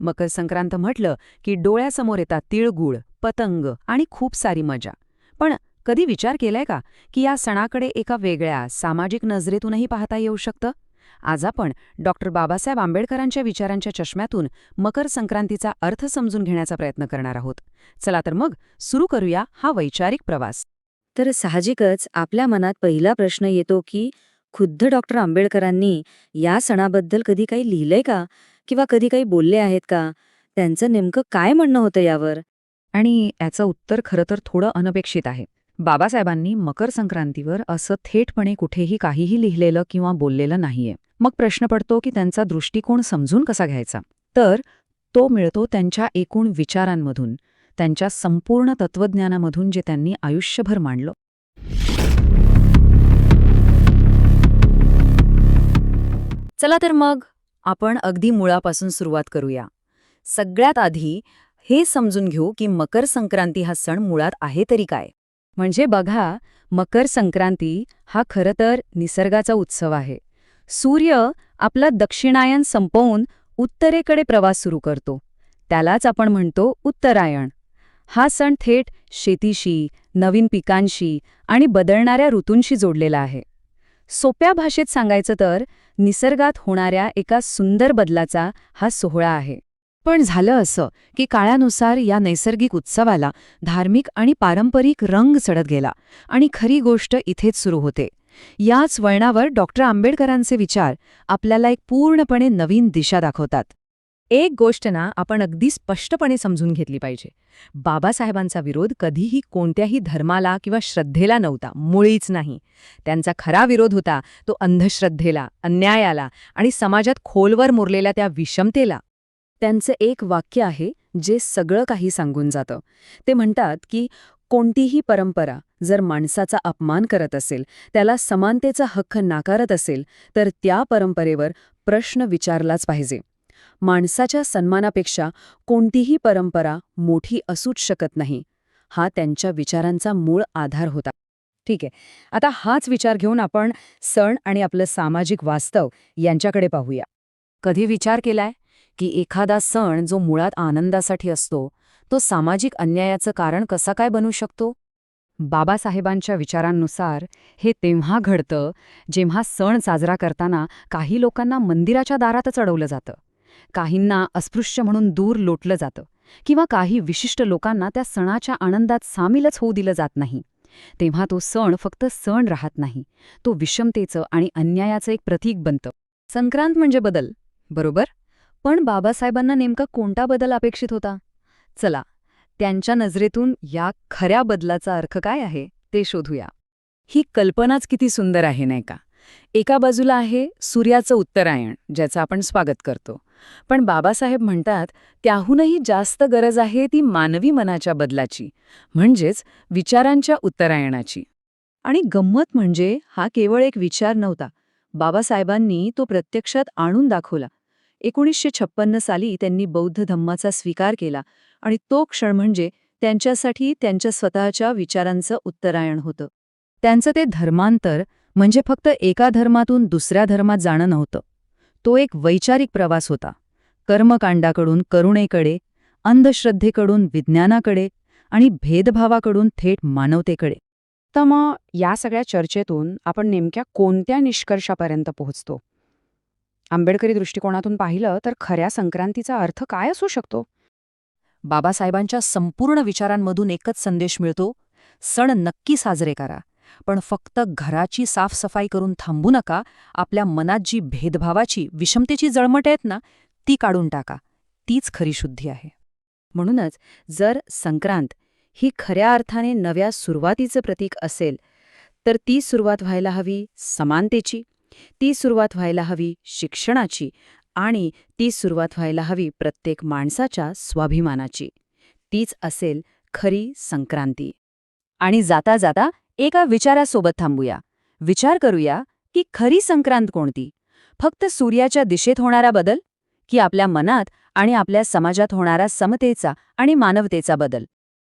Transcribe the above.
मकर संक्रांत म्हटलं की डोळ्यासमोर येतात तिळगुळ पतंग आणि खूप सारी मजा. पण कधी विचार केलाय का की या सणाकडे एका वेगळ्या सामाजिक नजरेतूनही पाहता येऊ शकतं? आज आपण डॉक्टर बाबासाहेब आंबेडकरांच्या विचारांच्या चष्म्यातून मकर संक्रांतीचा अर्थ समजून घेण्याचा प्रयत्न करणार आहोत. चला तर मग सुरू करूया हा वैचारिक प्रवास. तर साहजिकच आपल्या मनात पहिला प्रश्न येतो की खुद्द डॉक्टर आंबेडकरांनी या सणाबद्दल कधी काही लिहिलंय का? किंवा कधी काही बोलले आहेत का? त्यांचं नेमकं काय म्हणणं होतं यावर? आणि याचं उत्तर खरं तर थोडं अनपेक्षित आहे. बाबासाहेबांनी मकर संक्रांतीवर असं थेटपणे कुठेही काहीही लिहिलेलं किंवा बोललेलं नाहीये. मग प्रश्न पडतो की त्यांचा दृष्टिकोन समजून कसा घ्यायचा? तर तो मिळतो त्यांच्या एकूण विचारांमधून त्यांच्या संपूर्ण तत्वज्ञानामधून जे त्यांनी आयुष्यभर मांडलं. चला तर मग आपण अगदी मुळापासून सुरुवात करूया. सगळ्यात आधी हे समजून घेऊ की मकर संक्रांती हा सण मुळात आहे तरी काय. म्हणजे बघा मकर संक्रांती हा खरं तर निसर्गाचा उत्सव आहे. सूर्य आपला दक्षिणायन संपवून उत्तरेकडे प्रवास सुरू करतो. त्यालाच आपण म्हणतो उत्तरायण. हा सण थेट शेतीशी नवीन पिकांशी आणि बदलणाऱ्या ऋतूंशी जोडलेला आहे. सोप्या भाषेत सांगायचं तर निसर्गात होणाऱ्या एका सुंदर बदलाचा हा सोहळा आहे. पण झालं असं की काळानुसार या नैसर्गिक उत्सवाला धार्मिक आणि पारंपरिक रंग चढत गेला आणि खरी गोष्ट इथेच सुरू होते. याच वळणावर डॉक्टर आंबेडकरांचे विचार आपल्याला एक पूर्णपणे नवीन दिशा दाखवतात. एक गोष्ट ना आपण अगदी स्पष्टपणे समजून घेतली पाहिजे. बाबासाहेबांचा विरोध कधीही कोणत्याही धर्माला किंवा श्रद्धेला नव्हता मुळीच नाही. त्यांचा खरा विरोध होता तो अंधश्रद्धेला अन्यायाला आणि समाजात खोलवर मुरलेल्या त्या विषमतेला. त्यांचं एक वाक्य आहे जे सगळं काही सांगून जातं. ते म्हणतात की कोणतीही परंपरा जर माणसाचा अपमान करत असेल त्याला समानतेचा हक्क नाकारत असेल तर त्या परंपरेवर प्रश्न विचारलाच पाहिजे. माणसाच्या सन्मानापेक्षा कोणतीही परंपरा मोठी असूच शकत नाही. हा त्यांच्या विचारांचा मूळ आधार होता. ठीक आहे. आता हाच विचार घेऊन आपण सण आणि आपलं सामाजिक वास्तव यांच्याकडे पाहूया. कधी विचार केलाय? की एखादा सण जो मुळात आनंदासाठी असतो तो सामाजिक अन्यायाचं कारण कसा काय बनू शकतो? बाबासाहेबांच्या विचारांनुसार हे तेव्हा घडतं जेव्हा सण साजरा करताना काही लोकांना मंदिराच्या दारातच अडवलं जातं. काहींना अस्पृश्य म्हणून दूर लोटलं जातं किंवा काही विशिष्ट लोकांना त्या सणाच्या आनंदात सामीलच होऊ दिलं जात नाही. तेव्हा तो सण फक्त सण राहत नाही तो विषमतेचं आणि अन्यायाचं एक प्रतीक बनतं. संक्रांत म्हणजे बदल बरोबर? पण बाबासाहेबांना नेमका कोणता बदल अपेक्षित होता? चला त्यांच्या नजरेतून या खऱ्या बदलाचा अर्थ काय आहे ते शोधूया. ही कल्पनाच किती सुंदर आहे नाही का? एका बाजूला आहे सूर्याचं उत्तरायण ज्याचं आपण स्वागत करतो. पण बाबासाहेब म्हणतात त्याहूनही जास्त गरज आहे ती मानवी मनाच्या बदलाची म्हणजेच विचारांच्या उत्तरायणाची. आणि गंमत म्हणजे हा केवळ एक विचार नव्हता. बाबासाहेबांनी तो प्रत्यक्षात आणून दाखवला. एकोणीसशे छप्पन्न साली त्यांनी बौद्ध धम्माचा स्वीकार केला आणि तो क्षण म्हणजे त्यांच्यासाठी त्यांच्या स्वतःच्या विचारांचं उत्तरायण होतं. त्यांचं ते धर्मांतर म्हणजे फक्त एका धर्मातून दुसऱ्या धर्मात जाणं नव्हतं. तो एक वैचारिक प्रवास होता. कर्मकांडाकडून करुणेकडे अंधश्रद्धेकडून विज्ञानाकडे आणि भेदभावाकडून थेट मानवतेकडे. तर मग या सगळ्या चर्चेतून आपण नेमक्या कोणत्या निष्कर्षापर्यंत पोहोचतो? आंबेडकरी दृष्टिकोनातून पाहिलं तर खऱ्या संक्रांतीचा अर्थ काय असू शकतो? बाबासाहेबांच्या संपूर्ण विचारांमधून एकच संदेश मिळतो सण नक्की साजरे करा. पण फक्त घराची साफसफाई करून थांबू नका. आपल्या मनात जी भेदभावाची विषमतेची जळमट आहेत ना ती काढून टाका. तीच खरी शुद्धी आहे. म्हणूनच जर संक्रांत ही खऱ्या अर्थाने नव्या सुरुवातीचं प्रतीक असेल तर ती सुरुवात व्हायला हवी समानतेची ती सुरुवात व्हायला हवी शिक्षणाची आणि ती सुरुवात व्हायला हवी प्रत्येक माणसाच्या स्वाभिमानाची. तीच असेल खरी संक्रांती. आणि जाता जाता एका विचारासोबत थांबूया. विचार करूया की खरी संक्रांत कोणती? फक्त सूर्याच्या दिशेत होणारा बदल? की आपल्या मनात आणि आपल्या समाजात होणारा समतेचा आणि मानवतेचा बदल?